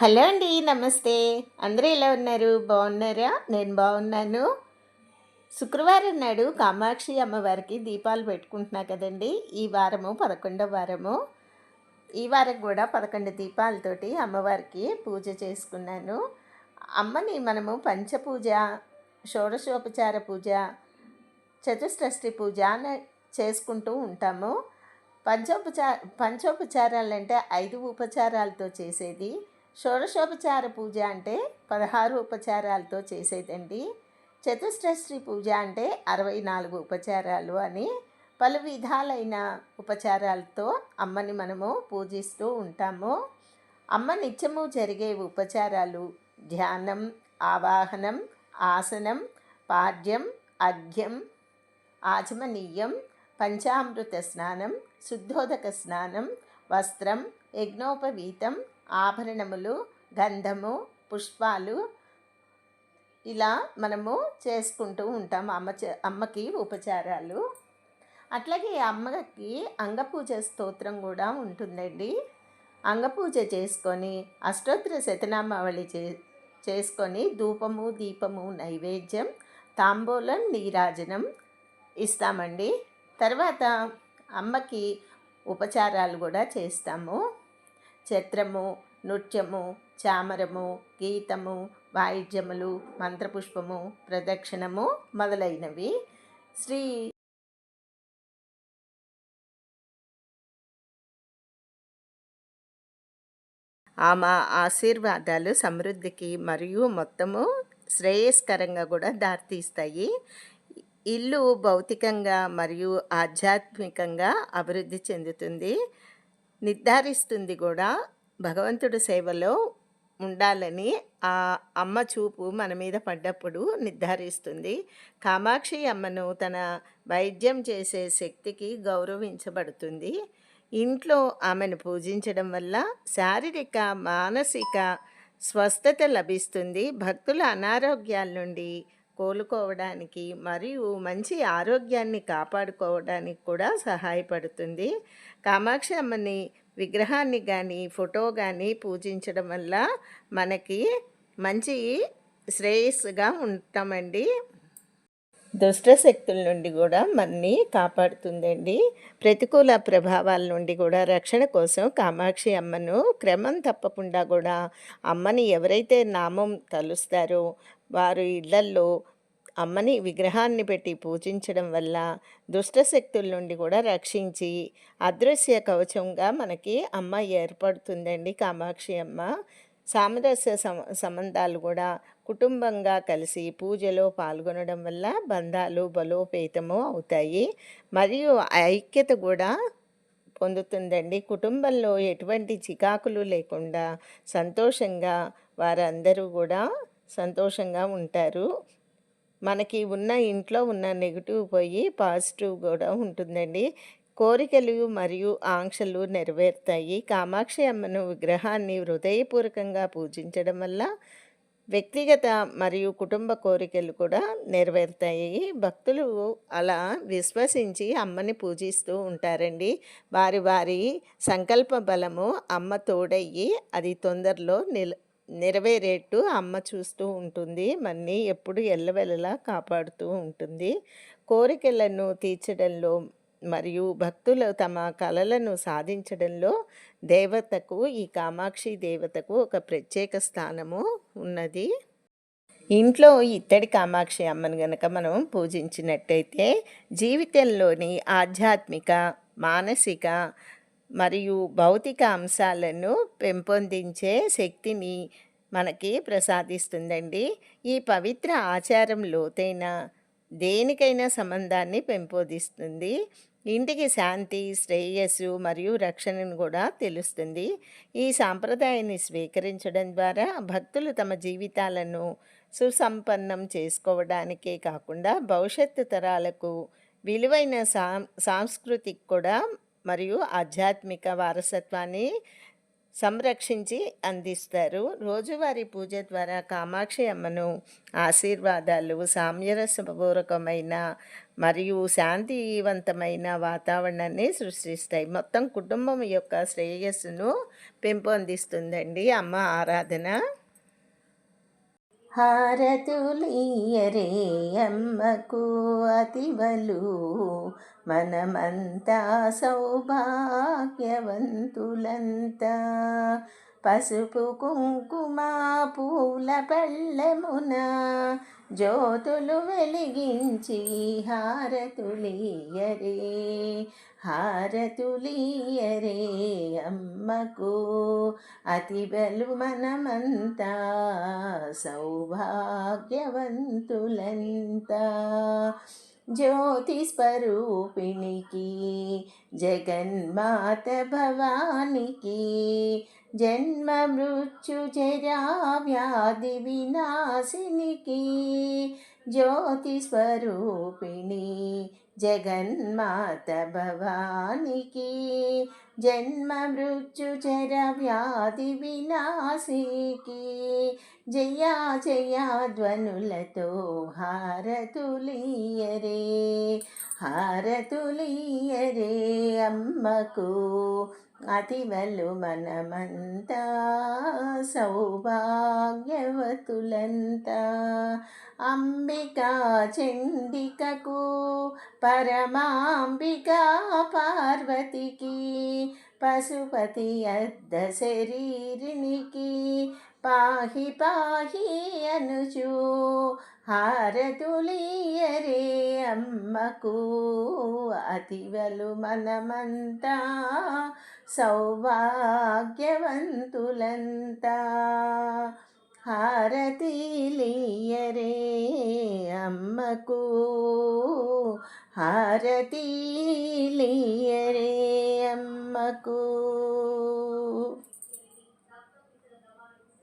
Hello అండి నమస్తే. అందరూ ఎలా ఉన్నారు? బాగున్నారా? నేను బాగున్నాను. శుక్రవారం నాడు కామాక్షి అమ్మవారికి దీపాలు పెట్టుకుంటున్నా కదండి. ఈ వారము పదకొండవ వారము. ఈ వారం కూడా పదకొండు దీపాలతోటి అమ్మవారికి పూజ చేసుకున్నాను. అమ్మని మనము పంచపూజ షోడశోపచార పూజ చతుష్షష్ఠి పూజ అని చేసుకుంటూ ఉంటాము. పంచోపచార పంచోపచారాలు అంటే ఐదు ఉపచారాలతో చేసేది. షోడశోపచార పూజ అంటే పదహారు ఉపచారాలతో చేసేదండి. చతుశ్రీ పూజ అంటే అరవై నాలుగు ఉపచారాలు అని పలు విధాలైన ఉపచారాలతో అమ్మని మనము పూజిస్తూ ఉంటాము. అమ్మ నిత్యము జరిగే ఉపచారాలు ధ్యానం ఆవాహనం ఆసనం పాడ్యం అర్ఘ్యం ఆచమనీయం పంచామృత స్నానం శుద్ధోదక స్నానం వస్త్రం యజ్ఞోపవీతం ఆభరణములు గంధము పుష్పాలు ఇలా మనము చేసుకుంటూ ఉంటాం అమ్మ అమ్మకి ఉపచారాలు. అట్లాగే అమ్మకి అంగపూజ స్తోత్రం కూడా ఉంటుందండి. అంగపూజ చేసుకొని అష్టోత్తర శతనామావళి చే చేసుకొని ధూపము దీపము నైవేద్యం తాంబూలం నీరాజనం ఇస్తామండి. తర్వాత అమ్మకి ఉపచారాలు కూడా చేస్తాము. చిత్రము నృత్యము చామరము గీతము వాయిద్యములు మంత్రపుష్పము ప్రదక్షిణము మొదలైనవి. శ్రీ ఆమె ఆశీర్వాదాలు సమృద్ధికి మరియు మొత్తము శ్రేయస్కరంగా కూడా దారితీస్తాయి. ఇల్లు భౌతికంగా మరియు ఆధ్యాత్మికంగా అభివృద్ధి చెందుతుంది. నిర్ధారిస్తుంది కూడా భగవంతుడి సేవలో ఉండాలని ఆ అమ్మ చూపు మన మీద పడ్డప్పుడు నిర్ధారిస్తుంది. కామాక్షి అమ్మను తన వైద్యం చేసే శక్తికి గౌరవించబడుతుంది. ఇంట్లో ఆమెను పూజించడం వల్ల శారీరక మానసిక స్వస్థత లభిస్తుంది. భక్తుల అనారోగ్యాల నుండి కోలుకోవడానికి మరియు మంచి ఆరోగ్యాన్ని కాపాడుకోవడానికి కూడా సహాయపడుతుంది. కామాక్షి అమ్మని విగ్రహాన్ని కానీ ఫోటో కానీ పూజించడం వల్ల మనకి మంచి శ్రేయస్సుగా ఉంటామండి. దుష్టశక్తుల నుండి కూడా మనని కాపాడుతుందండి. ప్రతికూల ప్రభావాల నుండి కూడా రక్షణ కోసం కామాక్షి అమ్మను క్రమం తప్పకుండా కూడా అమ్మని ఎవరైతే నామం తలుస్తారో వారు ఇళ్ళల్లో అమ్మని విగ్రహాన్ని పెట్టి పూజించడం వల్ల దుష్ట శక్తుల నుండి కూడా రక్షించి అదృశ్య కవచంగా మనకి అమ్మ ఏర్పడుతుందండి కామాక్షి అమ్మ. సామరస్య సంబంధాలు కూడా కుటుంబంగా కలిసి పూజలో పాల్గొనడం వల్ల బంధాలు బలోపేతము అవుతాయి. మరియు ఐక్యత కూడా పొందుతుందండి. కుటుంబంలో ఎటువంటి చికాకులు లేకుండా సంతోషంగా వారందరూ కూడా సంతోషంగా ఉంటారు. మనకి ఉన్న ఇంట్లో ఉన్న నెగిటివ్ పోయి పాజిటివ్ కూడా ఉంటుందండి. కోరికలు మరియు ఆంక్షలు నెరవేరుతాయి. కామాక్షి అమ్మను విగ్రహాన్ని హృదయపూర్వకంగా పూజించడం వల్ల వ్యక్తిగత మరియు కుటుంబ కోరికలు కూడా నెరవేరుతాయి. భక్తులు అలా విశ్వసించి అమ్మని పూజిస్తూ ఉంటారండి. వారి వారి సంకల్ప బలము అమ్మ తోడయ్యి అది తొందరలో నిల నెరవేరేట్టు అమ్మ చూస్తూ ఉంటుంది. మన్ని ఎప్పుడు ఎల్లవెల్లలా కాపాడుతూ ఉంటుంది. కోరికలను తీర్చడంలో మరియు భక్తులు తమ కలలను సాధించడంలో దేవతకు ఈ కామాక్షి దేవతకు ఒక ప్రత్యేక స్థానము ఉన్నది. ఇంట్లో ఇత్తడి కామాక్షి అమ్మను గనక మనం పూజించినట్టయితే జీవితంలోని ఆధ్యాత్మిక మానసిక మరియు భౌతిక అంశాలను పెంపొందించే శక్తిని మనకి ప్రసాదిస్తుందండి. ఈ పవిత్ర ఆచారం లోతైన దేనికైనా సంబంధాన్ని పెంపొందిస్తుంది. ఇంటికి శాంతి శ్రేయస్సు మరియు రక్షణను కూడా తెలుస్తుంది. ఈ సాంప్రదాయాన్ని స్వీకరించడం ద్వారా భక్తులు తమ జీవితాలను సుసంపన్నం చేసుకోవడానికే కాకుండా భవిష్యత్తు తరాలకు విలువైన సాం సాంస్కృతికి కూడా మరియు ఆధ్యాత్మిక వారసత్వాన్ని సంరక్షించి అందిస్తారు. రోజువారీ పూజ ద్వారా కామాక్షి అమ్మను ఆశీర్వాదాలు సామ్యరసపూర్వకమైన మరియు శాంతివంతమైన వాతావరణాన్ని సృష్టిస్తాయి. మొత్తం కుటుంబం యొక్క శ్రేయస్సును పెంపొందిస్తుందండి అమ్మ ఆరాధన. హారతులీయరే అమ్మకు అతివలు మనమంతా సౌభాగ్యవంతులంతా. పసుపు కుంకుమ పూల పళ్ళెమున జ్యోతులు వెలిగించి హారతులీయరే హారతులీయరే అమ్మకు. అతిబలు మనమంతా సౌభాగ్యవంతులంతా ज्योति स्वरूपिणी की जगन्मात भवानी की जन्म मृत्यु जरा व्याधि विनाशिनी की ज्योति स्वरूपिणी జగన్మాత భవానికి జన్మ మృత్యు జర వ్యాధి వినాశీకి. జయా జయా ధ్వనులతో హారతులీయరే హారతులీయరే అమ్మకు. అతివలు మనమంతా సౌభాగ్యవతులంతా. అంబికా చండికకు పరమాంబికా పార్వతికి పశుపతి అర్ధ శరీరినికి పాహి పాహి అనుచు హారతులీయరే అమ్మకు అతివలు మనమంతా సౌభాగ్యవంతులంతా. హారతీలియరే అమ్మకు హారతీలియరే అమ్మకు.